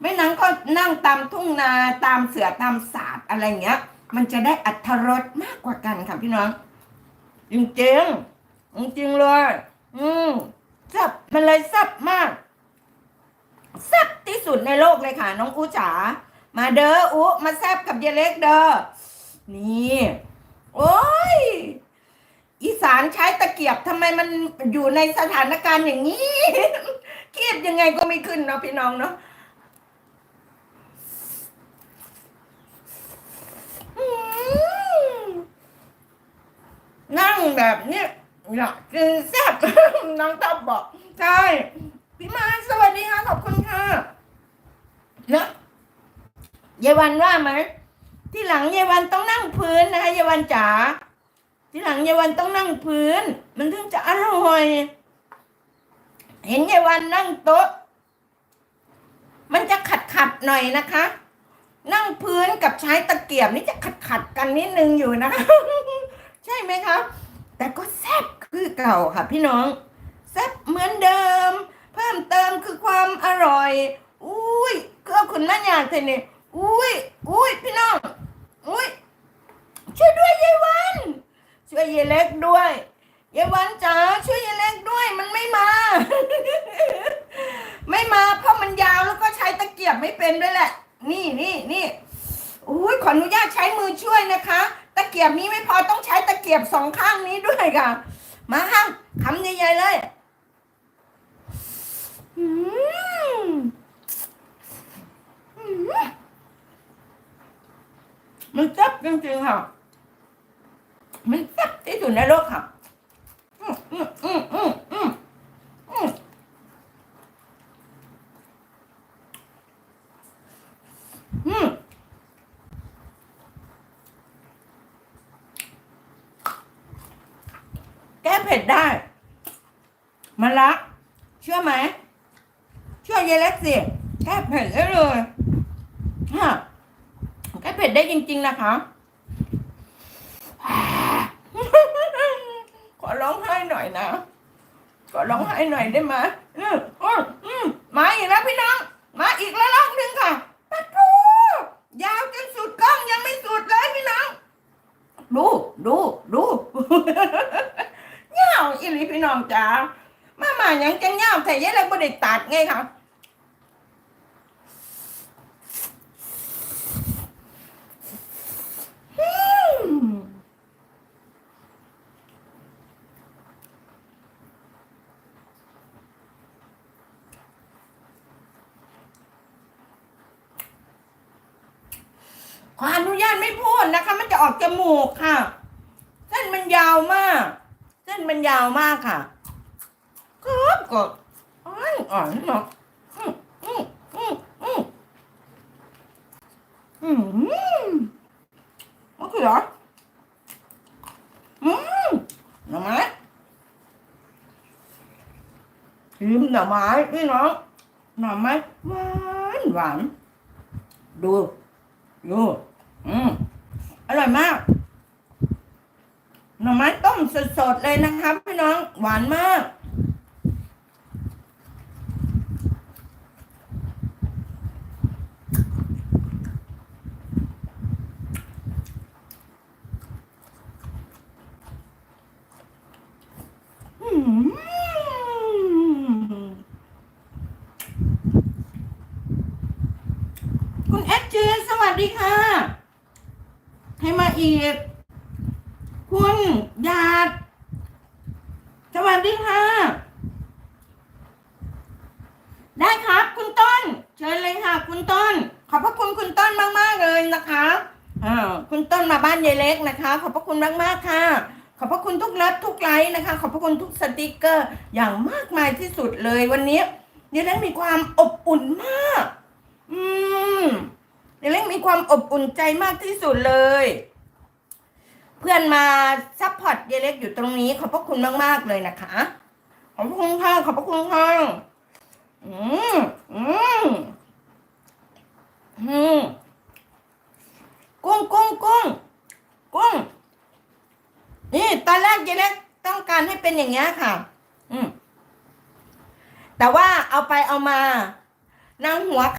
ไม่นั้นก็นั่งตามทุ่งนาตามเสือตามสาบอะไรเงี้ย มันจะได้อัธรสมากกว่ากันค่ะพี่น้องจริงจริงจริงเลย อืมแซ่บมันเลยแซ่บมากแซ่บที่สุดในโลกเลยค่ะ น้องอูจ๋ามาเด้ออูมาแซบกับเยเล็กเด้อนี่ โอ้ยอีสานใช้ตะเกียบทำไมมันอยู่ในสถานการณ์อย่างนี้เครียดยังไงก็ไม่ขึ้นเนาะพี่น้องเนาะอืมนั่ งแบบเนี้ยอยากกินแซ่บ น้องตอบบอก ใช่ พี่มาสวัสดีค่ะขอบคุณค่ะเนาะเยายวันว่าไหมที่หลังเยายวันต้องนั่งพื้นนะคะเยายวันจ๋าที่หลังยายวันต้องนั่งพื้น มันถึงจะอร่อย เห็นยายวันนั่งโต๊ะ มันจะขัดขัดหน่อยนะคะ นั่งพื้นกับใช้ตะเกียบนี่จะขัดขัดกันนิดนึงอยู่นะคะ ใช่ไหมคะ แต่ก็แซ่บคือเก่าค่ะพี่น้อง แซ่บเหมือนเดิม เพิ่มเติมคือความอร่อย อุ้ยเครื่องคุณแม่อยากเทนี่อุ้ยอุ้ยพี่น้อง อุ้ยช่วยด้วยยายวัน ช่วยยายเล็กด้วยยายวันจ๋าช่วยยายเล็กด้วยมันไม่มา ไม่มาเพราะมันยาวแล้วก็ใช้ตะเกียบไม่เป็นด้วยแหละ นี่นี่นี่อุ้ยขออนุญาตใช้มือช่วยนะคะ เกียบนี้ไม่พอต้องใช้ตะเกียบสองข้างนี้ด้วยค่ะ มาค่ะคำใหญ่ๆเลยอืมมันแซ่บจริงๆค่ะ มันแซ่บที่สุดในโลกค่ะ อืมอืมอืมอืมอืมอืมอืม็ดได้มะละเชื่อไหมเชื่อยายเล็กสิแก้เผ็ดได้เลยฮะแก้เผ็ดได้จริง ๆ นะคะ ขอร้องไห้หน่อยนะ ขอร้องไห้หน่อยได้ไหมอืมอืมอืมมาอีกแล้วพี่น้อง มาอีกแล้วรอบหนึ่งค่ะปะทูยาวจนสุดกล้องยังไม่สุดเลยพี่น้อง ดูดูดู เงา อีหลีพี่น้องจ๋ามามายังจะเงาแต่ยังเราไม่ได้ตัดไงค่ะขออนุญาตไม่พูดนะคะ มันจะออกจมูกค่ะ เส้นมันยาวมาก เส้นมันยาวมากค่ะกรอบกรอบอ่อนอ่อนเนาะอืมอืมอืมอืมอืมมะเขืออืมหน่อไม้ชิมหน่อไม้พี่น้องหน่อไม้หวานหวานดูดูอืมอร่อยมาก หน่อไม้ต้มสดๆเลยนะครับพี่น้องหวานมาก คุณเอฟเจสวัสดีค่ะ ให้มาอีก คุณหยาด สวัสดีค่ะ ได้ครับ คุณต้น เชิญเลยค่ะ คุณต้น ขอบพระคุณคุณต้นมากๆเลยนะคะอ่าคุณต้นมาบ้านยายเล็กนะคะ ขอบพระคุณมากๆค่ะ ขอบพระคุณทุกรับทุกไลค์นะคะ ขอบพระคุณทุกสติกเกอร์อย่างมากมายที่สุดเลยวันนี้ยายเล็กมีความอบอุ่นมาก อืมเดยเล็กมีความอบอุ่นใจมากที่สุดเลย เพื่อนมาซัพพอร์ตเยเล็กอยู่ตรงนี้ ขอบพระคุณมากๆเลยนะคะ ขอบพระคุณค่ะขอบพระคุณค่ะอืมอืมอืมกุ้งกุ้งกุ้งกุ้งนี่ตอนแรกเยเล็กต้องการให้เป็นอย่างเงี้ยค่ะ อืมแต่ว่าเอาไปเอามา นางหัว